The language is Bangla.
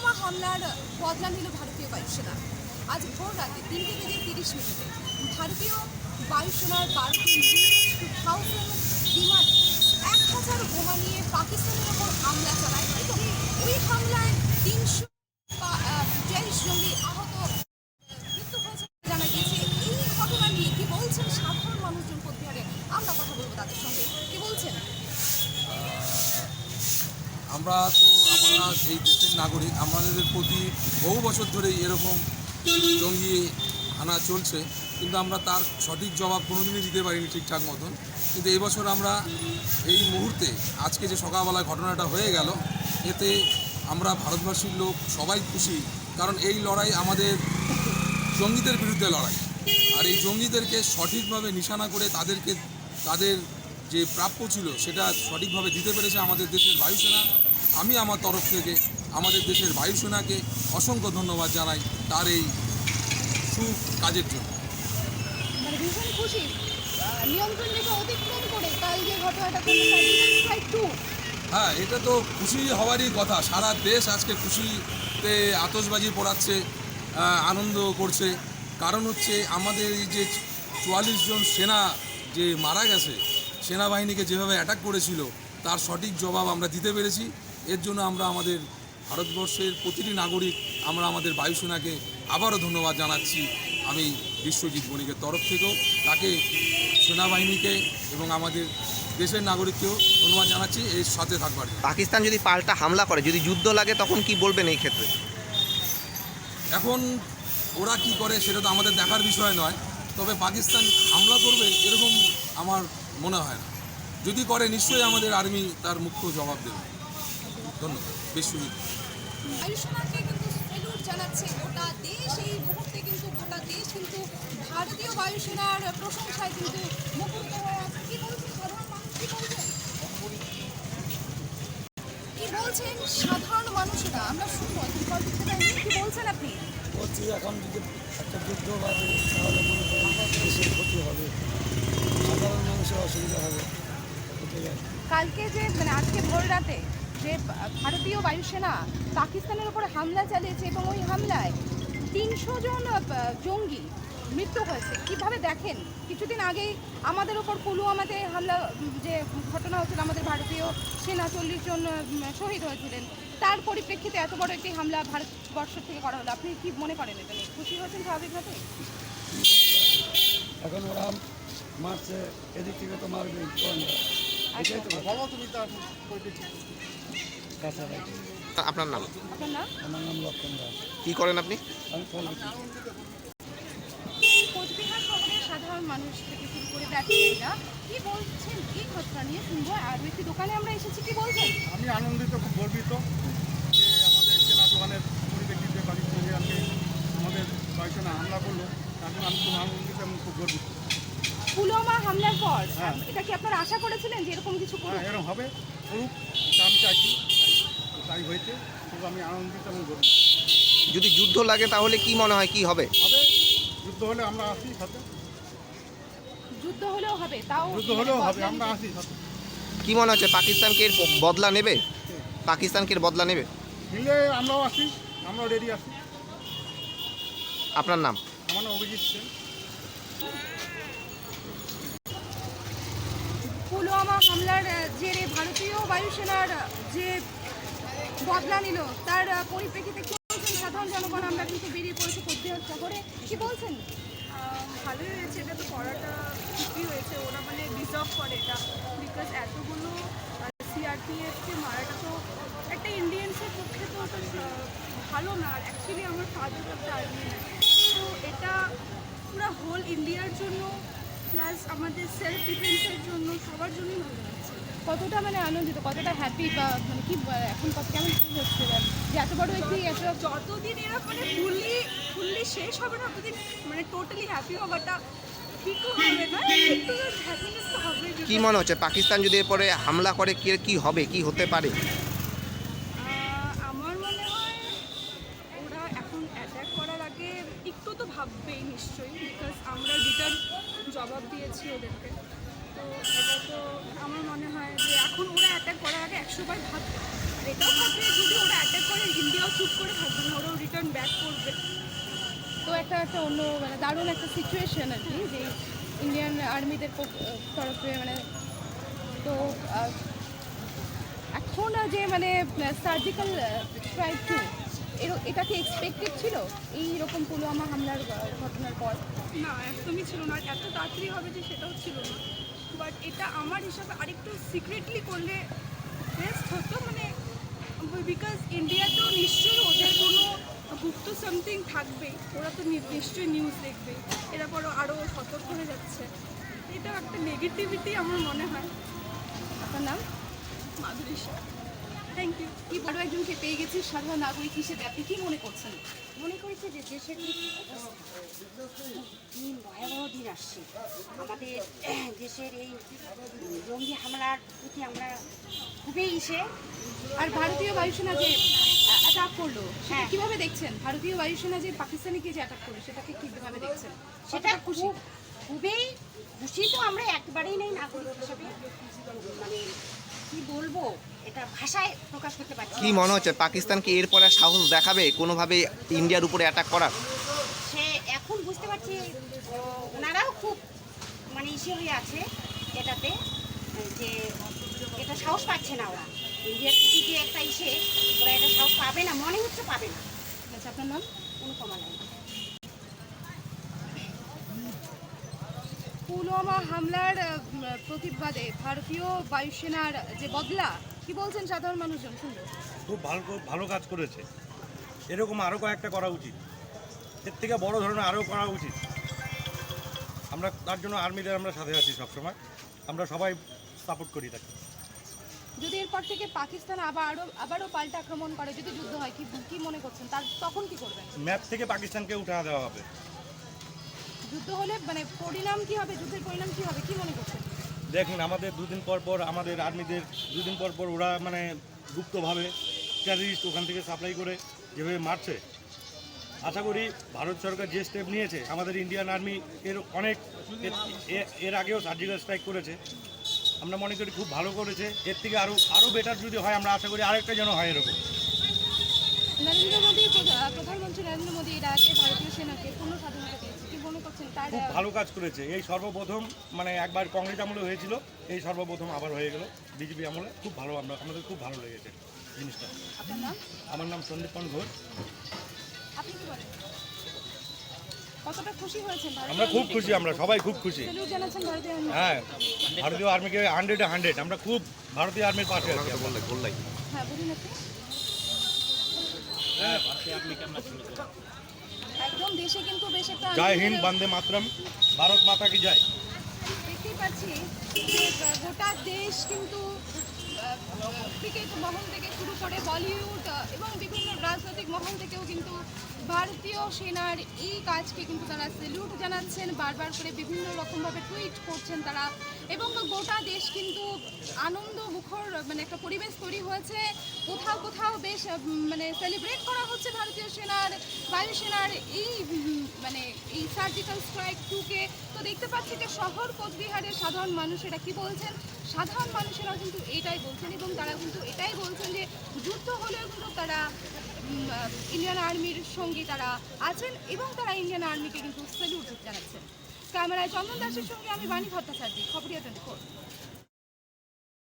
পুলওয়ামা হামলার বদলা নিল ভারতীয় বায়ুসেনা। আজ ভোর রাতে তিনটে বেজে তিরিশ মিনিটে ভারতীয় বায়ুসেনার বারোটি বিমান, এক হাজার বোমা নিয়ে পাকিস্তানের ওপর হামলা চালায় এবং ওই হামলায় তিনশো জেলিশ জঙ্গি আহত আহ, মৃত্যু হয়েছে বলে জানা গিয়েছে এই ঘটনা নিয়ে কি বলছেন সাধারণ মানুষজন কোচবিহারে আমরা কথা বলব তাদের সঙ্গে কি বলছেন আমরা তো আমরা এই দেশের নাগরিক আমাদের প্রতি বহু বছর ধরেই এরকম জঙ্গি হানা চলছে, কিন্তু আমরা তার সঠিক জবাব কোনোদিনই দিতে পারিনি ঠিকঠাক মতন। কিন্তু এবছর আমরা এই মুহূর্তে, আজকে যে সকালবেলায় ঘটনাটা হয়ে গেল, এতে আমরা ভারতবাসীর লোক সবাই খুশি, কারণ এই লড়াই আমাদের জঙ্গিদের বিরুদ্ধে লড়াই। আর এই জঙ্গিদেরকে সঠিকভাবে নিশানা করে তাদেরকে, তাদের যে প্রাপ্য ছিল সেটা সঠিকভাবে দিতে পেরেছে আমাদের দেশের বায়ুসেনা। আমি আমার তরফ থেকে আমাদের দেশের বায়ুসেনাকে অসংখ্য ধন্যবাদ জানাই তার এই সু কাজের জন্য। মানে ভীষণ খুশি। নিয়ন্ত্রণ রেখা অতিক্রম করে কাল যে ঘটনাটা হ্যাঁ এটা তো খুশি হওয়ারই কথা। সারা দেশ আজকে খুশিতে আতশবাজি পড়াচ্ছে আনন্দ করছে। কারণ হচ্ছে আমাদের এই যে চুয়াল্লিশ জন সেনা যে মারা গেছে সেনাবাহিনীকে যেভাবে অ্যাটাক করেছিল তার সঠিক জবাব আমরা দিতে পেরেছি। এর জন্য আমরা আমাদের ভারতবর্ষের প্রতিটি নাগরিক আমরা আমাদের বায়ুসেনাকে আবারও ধন্যবাদ জানাচ্ছি। আমি বিশ্বজিৎ বণিকের তরফ থেকেও তাকে সেনাবাহিনীকে এবং আমাদের দেশের নাগরিককেও ধন্যবাদ জানাচ্ছি এর সাথে থাকবার পাকিস্তান যদি পাল্টা হামলা করে যদি যুদ্ধ লাগে তখন কি বলবেন এই ক্ষেত্রে? এখন ওরা কি করে সেটা তো আমাদের দেখার বিষয় নয় তবে পাকিস্তান হামলা করবে এরকম আমার মনে হয় না। যদি করে নিশ্চয়ই আমাদের আর্মি তার মুখ্য জবাব দেবে। ধন্যবাদ। বিশ্বজিৎ বায়ুসেনাকে কিন্তু স্যালুট জানাচ্ছে গোটা দেশ। এই মুহূর্তে কিন্তু গোটা দেশ কিন্তু ভারতীয় বায়ুসেনার প্রশংসায় কিন্তু মুখরিত হয়ে আছে। কি বলছেন সাধারণ মানুষ? কি বলছেন? কি বলছেন সাধারণ মানুষেরা? আমরা শুনব কি বলছেন আপনি? বলছি এখন যদি একটা যুদ্ধ বাজে তাহলে মনে দেশের ক্ষতি হবে। সাধারণ মানুষের অসুবিধা হবে। কালকে যে মানে আজকে ভোর রাতে যে ভারতীয় বায়ুসেনা পাকিস্তানের উপরে হামলা চালিয়েছে এবং ওই হামলায় তিনশো জন জঙ্গি মৃত্যু হয়েছে। কীভাবে দেখেন? কিছুদিন আগেই আমাদের ওপর পুলওয়ামাতে হামলা যে ঘটনা হয়েছিল আমাদের ভারতীয় সেনা চল্লিশ জন শহীদ হয়েছিলেন। তার পরিপ্রেক্ষিতে এত বড় একটি হামলা ভারতবর্ষ থেকে করা হলো। আপনি কি মনে করেন এটা নিয়ে? খুশি হয়েছেন স্বাভাবিকভাবে? এখন ওরা মারছে এদিক থেকে তো মারবে এটাই তো কাছাকাছি আপনার নাম? আমার নাম লক্ষণ দাস। কি করেন আপনি? আমি ফল কোচবিহার শহরের সাধারণ মানুষ থেকে শুরু করে ব্যবসায়ীরা কি বলছেন? এই ঘটনা নিয়ে শুনব। আর একটি দোকানে আমরা এসেছি কি বলছেন? আমি আনন্দিত খুব গর্বিত যে আমাদের সেনা জওয়ানের পরিপ্রেক্ষিতে পাকিস্তানিয়ানকে আমাদের বায়ুসেনা হামলা করল। তার জন্য আমি খুব আনন্দিত এবং খুব গর্বিত। পুলওয়ামা হামলার পর হ্যাঁ। এটা কি আপনারা আশা করেছিলেন যে এরকম কিছু হ্যাঁ এরকম হবে করুক। এটা চাইছি তাই- হয়েছে। খুব আমি আনন্দিত এবং গর্বিত। যদি যুদ্ধ লাগে তাহলে কি মনে হয় কি হবে? হবে। যুদ্ধ হলে আমরা আসি সাথে। যুদ্ধ হলেও হবে তাও যুদ্ধ হলেও হবে আমরা আসি সাথে। কি মনে হচ্ছে পাকিস্তানকে এর বদলা নেবে? পাকিস্তানকে এর বদলা নেবে? মিলে আমরাও আসি আমরাও রেডি আছি। আপনার নাম? আমার নাম অভিজিৎ সেন। পুলওয়ামা হামলার জেরে ভারতীয় বায়ুসেনার, যে বদলা নিল, তার পরিপ্রেক্ষিতে কি বলছেন সাধারণ জনগণ? আমরা কিন্তু বেরিয়ে পড়েছি কোচবিহার শহরে। কি বলছেন? ভালোই হয়েছে, এটা তো করাটা ঠিকই হয়েছে। ওরা মানে ডিজার্ভ করে এটা বিকজ এতগুলো সিআরপিএফকে মারাটা তো একটা ইন্ডিয়ান্সের পক্ষে তো ভালো না। অ্যাকচুয়ালি আমার ফাদার একটা আর্মি প্লাস আমাদের সেলফ ডিফেন্সের জন্য সবার জন্যই ভালো লাগছে কতটা মানে আনন্দিত? কতটা হ্যাপি বা মানে কি এখন কত কেমন ফিল হচ্ছে যে এত বড় একটি এত যতদিন এরা মানে ফুললি ফুললি শেষ হবে না ততদিন মানে টোটালি হ্যাপি হওয়াটা ঠিকও হবে না একটু হ্যাপিনেস কি মনে হচ্ছে? পাকিস্তান যদি এরপরে হামলা করে কে কি হবে? কি হতে পারে? আমার মনে হয় ওরা এখন অ্যাটাক করার আগে একটু তো ভাববেই নিশ্চয়ই বিকজ আমরা রিটার্ন জবাব দিয়েছি ওদেরকে। তো এটা তো আমার মনে হয় যে এখন ওরা অ্যাটাক করার আগে একশো বার ভাববে। আর এটাও ভাববে যদি ওরা অ্যাটাক এরপরে ইন্ডিয়াও চুপ করে থাকবে না, ওরাও রিটার্ন ব্যাক করবে। তো একটা একটা অন্য মানে দারুণ একটা সিচুয়েশন আর কি, যে ইন্ডিয়ান আর্মিদের তরফে মানে তো এখন যে মানে সার্জিক্যাল স্ট্রাইক টু এটা কি এক্সপেক্টেড ছিল? এই রকম পুলওয়ামা হামলার ঘটনার পর? না একদমই ছিল না। এত তাড়াতাড়ি হবে যে সেটাও ছিল না। বাট এটা আমার হিসাবে আরেকটু সিক্রেটলি করলে বেস্ট হতো মানে বিকজ ইন্ডিয়াতেও নিশ্চয়ই ওদের কোনো গুপ্ত সামথিং থাকবে। ওরা তো নিশ্চয়ই নিউজ দেখবে। এরা পরও আরও সতর্ক হয়ে যাচ্ছে। এটাও একটা নেগেটিভিটি আমার মনে হয়। আপনার নাম? মাধুরী থ্যাংক ইউ কি বড় একজনকে পেয়ে গেছি সাধারণ নাগরিক হিসেবে আপনি কি মনে করছেন? মনে করেছে যে দেশের দিন ভয়াবহ দিন আসছে আমাদের দেশের এই জঙ্গি হামলার প্রতি আমরা খুবই ইসে। আর ভারতীয় বায়ুসেনা যে অ্যাটাক করল হ্যাঁ। কীভাবে দেখছেন? ভারতীয় বায়ুসেনা যে পাকিস্তানিকে যে অ্যাটাক করল সেটাকে কীভাবে দেখছেন? সেটা খুশি? খুবই খুশি তো আমরা একবারেই নেই নাগরিক হিসেবে। মানে কি বলব এটা ভাষায় প্রকাশ করতে পারছি কি মনে হচ্ছে পাকিস্তান কি এরপরে সাহস দেখাবে কোনোভাবে ইন্ডিয়ার উপরে অ্যাটাক করার? সে এখন বুঝতে পারছি ওনারাও খুব মানে ইসে হয়ে আছে এটাতে যে এটা সাহস পাচ্ছে না ওরা। ইন্ডিয়ার প্রতি যে একটা ইসে ওরা এটা সাহস পাবে না মনে হচ্ছে পাবে না। আচ্ছা আপনার নাম? কোনো কমা নাই পুলওয়ামা হামলার প্রতিবাদে ভারতীয় বায়ুসেনার যে বদলা কি বলছেন সাধারণ মানুষজন? শুনব খুব ভালো ভালো কাজ করেছে। এরকম আরও কয়েকটা করা উচিত। এর থেকে বড় ধরনের আরও করা উচিত। আমরা তার জন্য আর্মিদের আমরা সাথে আছি সবসময়। আমরা সবাই সাপোর্ট করি তাকে। যদি এরপর থেকে পাকিস্তান আবারও আবারও পাল্টা আক্রমণ করে যদি যুদ্ধ হয় কি কি মনে করছেন? তার তখন কি করবেন? ম্যাপ থেকে পাকিস্তানকে উঠা দেওয়া হবে। যুদ্ধ হলে মানে পরিণাম কি হবে? যুদ্ধের পরিণাম কি হবে? কি মনে করছেন? দেখুন আমাদের দুদিন পর পর আমাদের আর্মিদের দুদিন পর পর ওরা মানে গুপ্তভাবে টেররিস্ট ওখান থেকে সাপ্লাই করে যেভাবে মারছে। আশা করি ভারত সরকার যে স্টেপ নিয়েছে আমাদের ইন্ডিয়ান আর্মি এর অনেক এর- এর আগেও সার্জিক্যাল স্ট্রাইক করেছে। আমরা মনে করি খুব ভালো করেছে। এর থেকে আরও আরও বেটার যদি হয় আমরা আশা করি আরেকটা যেন হয় এরকম। নরেন্দ্র মোদী প্রধানমন্ত্রী নরেন্দ্র মোদী এর আগে ভারতীয় সেনাকে পূর্ণ স্বাধীনতা দিয়েছে কি মনে করছেন তার খুব ভালো কাজ করেছে। এই সর্বপ্রথম মানে একবার কংগ্রেস আমলে হয়েছিল এই সর্বপ্রথম আবার হয়ে গেল বিজেপি আমলে। খুব ভালো আমরা আমাদের খুব ভালো লেগেছে জিনিসটা। আপনার নাম? আমার নাম সন্দীপন ঘোষ। আপনি কি বলেন? কতটা খুশি হয়েছেন আমরা খুব খুশি আমরা সবাই খুব খুশি। হ্যাঁ ভারতীয় আর্মিকে হান্ড্রেডে হান্ড্রেড আমরা খুব ভারতীয় আর্মির পাশে আছি আমরা। হ্যাঁ একদম দেশে কিন্তু বেশ একটা জয় হিন্দ বন্দে মাতরম ভারত মাতা কি জয়? দেখতেই পাচ্ছি গোটা দেশ কিন্তু ক্রিকেট মহল থেকে শুরু করে বলিউড এবং বিভিন্ন রাজনৈতিক মহল থেকেও কিন্তু ভারতীয় সেনার এই কাজকে কিন্তু তারা সেলুট জানাচ্ছেন। বারবার করে বিভিন্ন রকমভাবে টুইট করছেন তারা। এবং গোটা দেশ কিন্তু আনন্দ, মুখর মানে একটা পরিবেশ তৈরি হয়েছে। কোথাও কোথাও বেশ মানে সেলিব্রেট করা হচ্ছে ভারতীয় সেনার বায়ুসেনার এই মানে এই সার্জিক্যাল স্ট্রাইক টুকে তো দেখতে পাচ্ছি যে শহর কোচবিহারের সাধারণ মানুষেরা কি বলছেন? সাধারণ মানুষেরাও কিন্তু এটাই বলছেন এবং তারা কিন্তু এটাই বলছেন যে যুদ্ধ হলেও কিন্তু তারা ইন্ডিয়ান আর্মির সঙ্গে তারা আছেন এবং তারা ইন্ডিয়ান আর্মিকে কিন্তু স্যালিউট জানাচ্ছেন। ক্যামেরায় চন্দন দাসের সঙ্গে আমি বাণী ভট্টাচার্য, খবরিয়া টোয়েন্টি